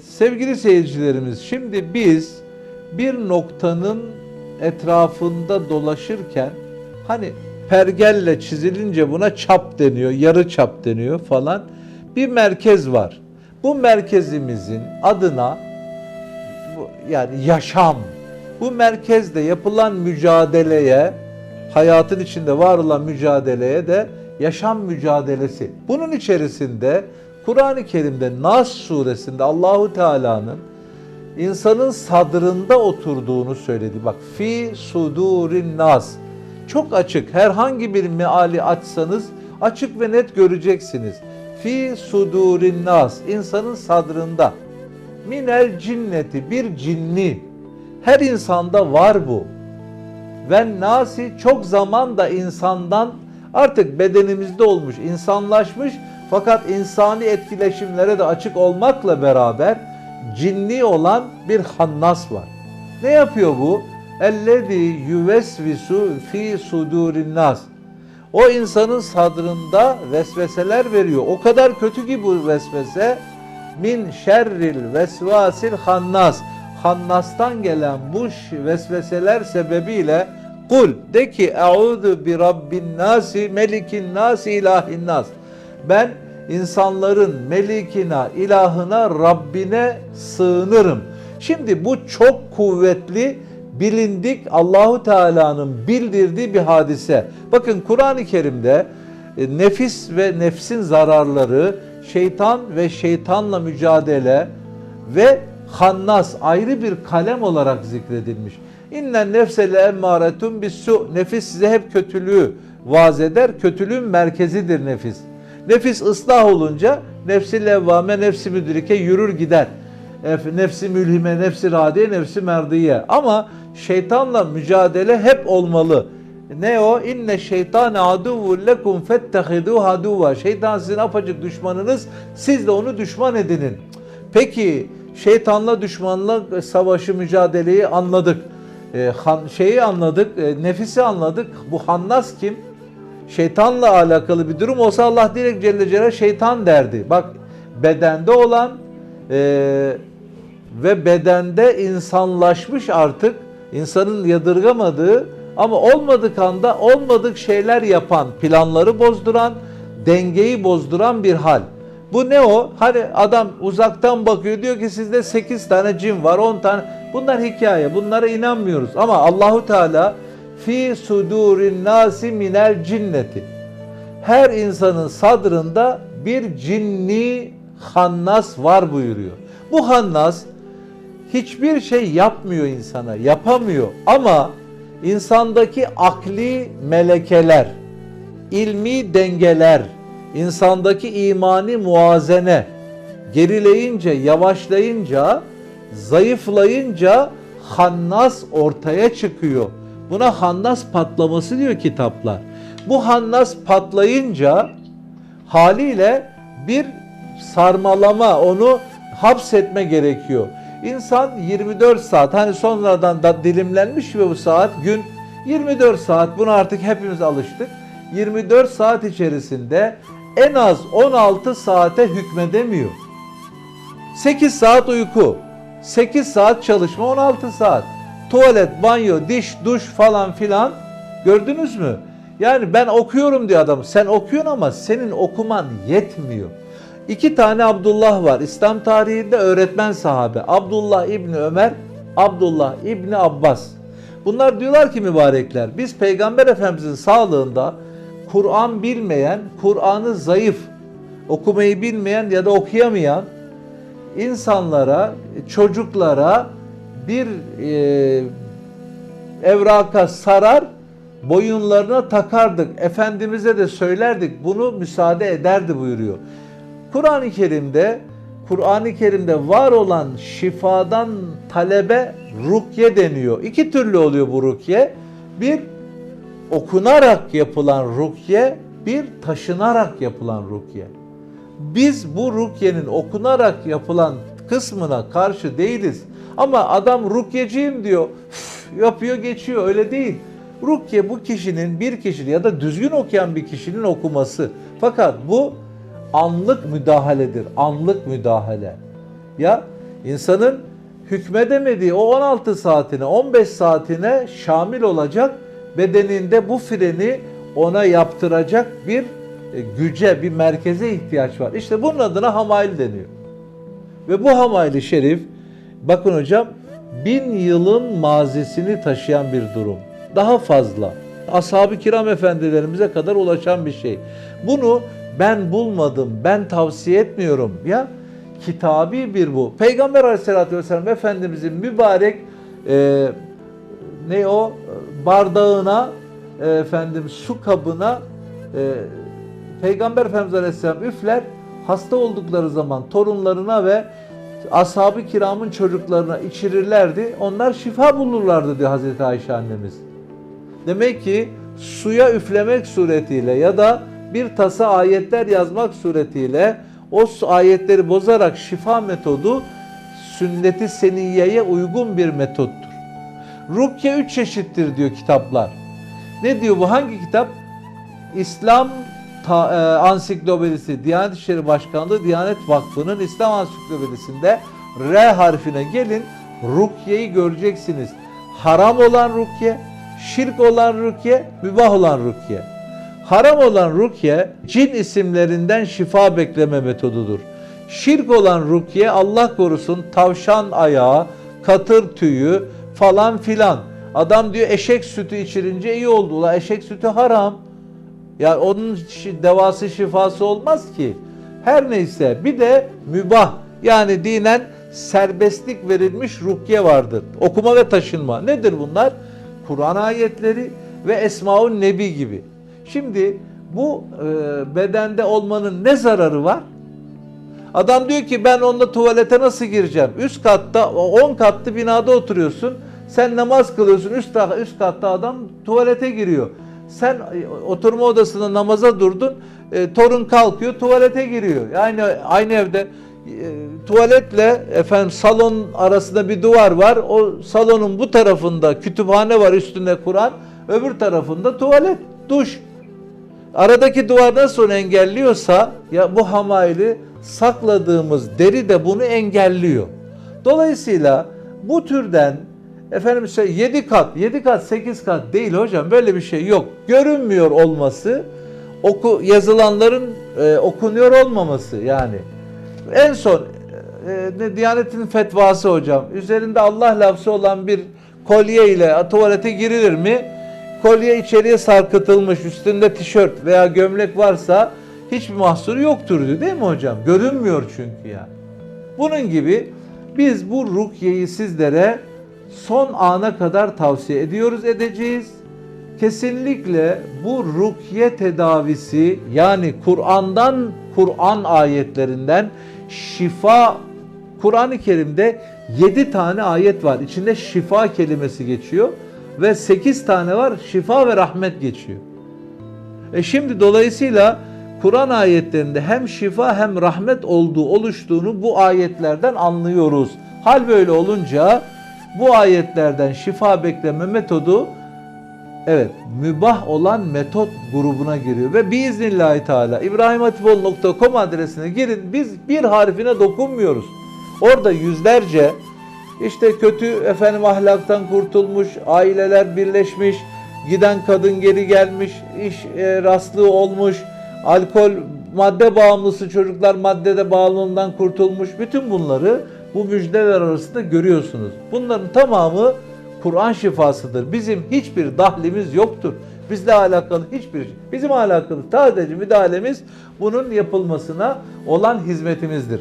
Sevgili seyircilerimiz, şimdi biz bir noktanın etrafında dolaşırken hani pergelle çizilince buna çap deniyor, yarı çap deniyor falan. Bir merkez var. Bu merkezimizin adına yani yaşam. Bu merkezde yapılan mücadeleye, hayatın içinde var olan mücadeleye de yaşam mücadelesi. Bunun içerisinde Kur'an-ı Kerim'de Nas suresinde Allahu Teala'nın insanın sadrında oturduğunu söyledi. Bak fi sudurin nas. Çok açık. Herhangi bir meali açsanız açık ve net göreceksiniz. Fi sudurin nas. insanın sadrında. Minel cinneti bir cinni. Her insanda var bu. Ve nasi çok zaman da insandan artık bedenimizde olmuş, insanlaşmış fakat insani etkileşimlere de açık olmakla beraber cinni olan bir hannas var. Ne yapıyor bu? Ellezî yüvesvisu fi sudurin nas. O insanın sadrında vesveseler veriyor. O kadar kötü ki bu vesvese min şerril vesvasil hannas. Hannastan gelen bu vesveseler sebebiyle kul de ki eûzu bi rabbin nasi melikin nasi ilahin nas. Ben insanların melikina, ilahına, Rabbine sığınırım. Şimdi bu çok kuvvetli, bilindik Allahu Teala'nın bildirdiği bir hadise. Bakın Kur'an-ı Kerim'de e, nefis ve nefsin zararları, şeytan ve şeytanla mücadele ve hannas ayrı bir kalem olarak zikredilmiş. İnnen nefse le emmâretun bis su. Nefis size hep kötülüğü vaaz eder. Kötülüğün merkezidir nefis. Nefis ıslah olunca nefsi levvame, nefsi müdrike yürür gider. Ef- Nefsi mülhime, nefsi radiye, nefsi merdiye. Ama şeytanla mücadele hep olmalı. Ne o? İnne şeytane aduvvun lekum fettehidu aduva. Şeytan sizin apacık düşmanınız. Siz de onu düşman edinin. Peki şeytanla düşmanla savaşı mücadeleyi anladık. Ee, han, şeyi anladık, e, nefisi anladık. Bu hannas kim? Şeytanla alakalı bir durum olsa Allah direkt Celle Celaluhu şeytan derdi. Bak bedende olan e, ve bedende insanlaşmış artık insanın yadırgamadığı ama olmadık anda olmadık şeyler yapan, planları bozduran, dengeyi bozduran bir hal. Bu ne o? Hani adam uzaktan bakıyor diyor ki sizde 8 tane cin var, 10 tane. Bunlar hikaye. Bunlara inanmıyoruz. Ama Allahu Teala fi sudurin nasi minel cinneti. Her insanın sadrında bir cinni hannas var buyuruyor. Bu hannas hiçbir şey yapmıyor insana, yapamıyor ama insandaki akli melekeler, ilmi dengeler, insandaki imani muazene gerileyince, yavaşlayınca, zayıflayınca hannas ortaya çıkıyor. Buna hannas patlaması diyor kitaplar. Bu hannas patlayınca haliyle bir sarmalama, onu hapsetme gerekiyor. İnsan 24 saat, hani sonradan da dilimlenmiş ve bu saat gün 24 saat, buna artık hepimiz alıştık. 24 saat içerisinde en az 16 saate hükmedemiyor. 8 saat uyku, 8 saat çalışma, 16 saat. Tuvalet, banyo, diş, duş falan filan. Gördünüz mü? Yani ben okuyorum diyor adam. Sen okuyorsun ama senin okuman yetmiyor. İki tane Abdullah var. İslam tarihinde öğretmen sahabe. Abdullah İbni Ömer, Abdullah İbni Abbas. Bunlar diyorlar ki mübarekler, biz Peygamber Efendimizin sağlığında Kur'an bilmeyen, Kur'an'ı zayıf, okumayı bilmeyen ya da okuyamayan insanlara, çocuklara bir e, evraka sarar, boyunlarına takardık. Efendimiz'e de söylerdik. Bunu müsaade ederdi buyuruyor. Kur'an-ı Kerim'de Kur'an-ı Kerim'de var olan şifadan talebe rukye deniyor. İki türlü oluyor bu rukye. Bir okunarak yapılan rukye, bir taşınarak yapılan rukye. Biz bu rukyenin okunarak yapılan kısmına karşı değiliz. Ama adam rukyeciyim diyor. üf, yapıyor geçiyor öyle değil. Rukye bu kişinin bir kişinin ya da düzgün okuyan bir kişinin okuması. Fakat bu anlık müdahaledir. Anlık müdahale. Ya İnsanın hükmedemediği o 16 saatine, 15 saatine şamil olacak bedeninde bu freni ona yaptıracak bir e, güce, bir merkeze ihtiyaç var. İşte bunun adına hamail deniyor. Ve bu hamayli şerif bakın hocam bin yılın mazisini taşıyan bir durum. Daha fazla. Ashab-ı kiram efendilerimize kadar ulaşan bir şey. Bunu ben bulmadım, ben tavsiye etmiyorum ya. Kitabi bir bu. Peygamber aleyhissalatü vesselam Efendimizin mübarek e, ne o bardağına e, efendim su kabına e, Peygamber Efendimiz Aleyhisselam üfler hasta oldukları zaman torunlarına ve ashab-ı kiramın çocuklarına içirirlerdi. Onlar şifa bulurlardı diyor Hazreti Ayşe annemiz. Demek ki suya üflemek suretiyle ya da bir tasa ayetler yazmak suretiyle o ayetleri bozarak şifa metodu sünneti seniyeye uygun bir metottur. Rukiye üç çeşittir diyor kitaplar. Ne diyor bu? Hangi kitap? İslam ta, e, Ansiklopedisi, Diyanet İşleri Başkanlığı, Diyanet Vakfı'nın İslam Ansiklopedisinde R harfine gelin. Rukiye'yi göreceksiniz. Haram olan rukiye, şirk olan rukiye, mübah olan rukiye. Haram olan rukiye cin isimlerinden şifa bekleme metodudur. Şirk olan rukiye Allah korusun tavşan ayağı, katır tüyü falan filan. Adam diyor eşek sütü içirince iyi oldu. Ula eşek sütü haram. Ya onun devası şifası olmaz ki. Her neyse bir de mübah yani dinen serbestlik verilmiş rukiye vardır. Okuma ve taşınma. Nedir bunlar? Kur'an ayetleri ve Esmaun Nebi gibi. Şimdi bu e, bedende olmanın ne zararı var? Adam diyor ki ben onunla tuvalete nasıl gireceğim? Üst katta 10 katlı binada oturuyorsun. Sen namaz kılıyorsun. Üst, üst katta adam tuvalete giriyor. Sen e, oturma odasında namaza durdun. e, torun kalkıyor tuvalete giriyor. Yani aynı evde e, tuvaletle efendim salon arasında bir duvar var. O salonun bu tarafında kütüphane var üstünde Kur'an. Öbür tarafında tuvalet, duş. Aradaki duvar nasıl engelliyorsa ya bu hamayli sakladığımız deri de bunu engelliyor. Dolayısıyla bu türden efendim işte 7 kat, 7 kat, 8 kat değil hocam böyle bir şey yok. Görünmüyor olması oku yazılanların e, okunuyor olmaması yani. En son e, ne Diyanet'in fetvası hocam. Üzerinde Allah lafzı olan bir kolye ile tuvalete girilir mi? Kolye içeriye sarkıtılmış, üstünde tişört veya gömlek varsa hiçbir mahsuru yoktur diyor değil mi hocam? Görünmüyor çünkü ya. Bunun gibi biz bu rukiyeyi sizlere son ana kadar tavsiye ediyoruz edeceğiz. Kesinlikle bu rukiye tedavisi yani Kur'an'dan Kur'an ayetlerinden şifa Kur'an-ı Kerim'de 7 tane ayet var. İçinde şifa kelimesi geçiyor ve 8 tane var şifa ve rahmet geçiyor. E şimdi dolayısıyla Kur'an ayetlerinde hem şifa hem rahmet olduğu oluştuğunu bu ayetlerden anlıyoruz. Hal böyle olunca bu ayetlerden şifa bekleme metodu evet mübah olan metot grubuna giriyor ve biiznillahü teala ibrahimhatipol.com adresine girin biz bir harfine dokunmuyoruz. Orada yüzlerce işte kötü efendim ahlaktan kurtulmuş, aileler birleşmiş, giden kadın geri gelmiş, iş e, rastlığı olmuş, alkol, madde bağımlısı çocuklar maddede bağımlılığından kurtulmuş. Bütün bunları bu müjdeler arasında görüyorsunuz. Bunların tamamı Kur'an şifasıdır. Bizim hiçbir dahlimiz yoktur. Bizle alakalı hiçbir şey. Bizim alakalı sadece müdahalemiz bunun yapılmasına olan hizmetimizdir.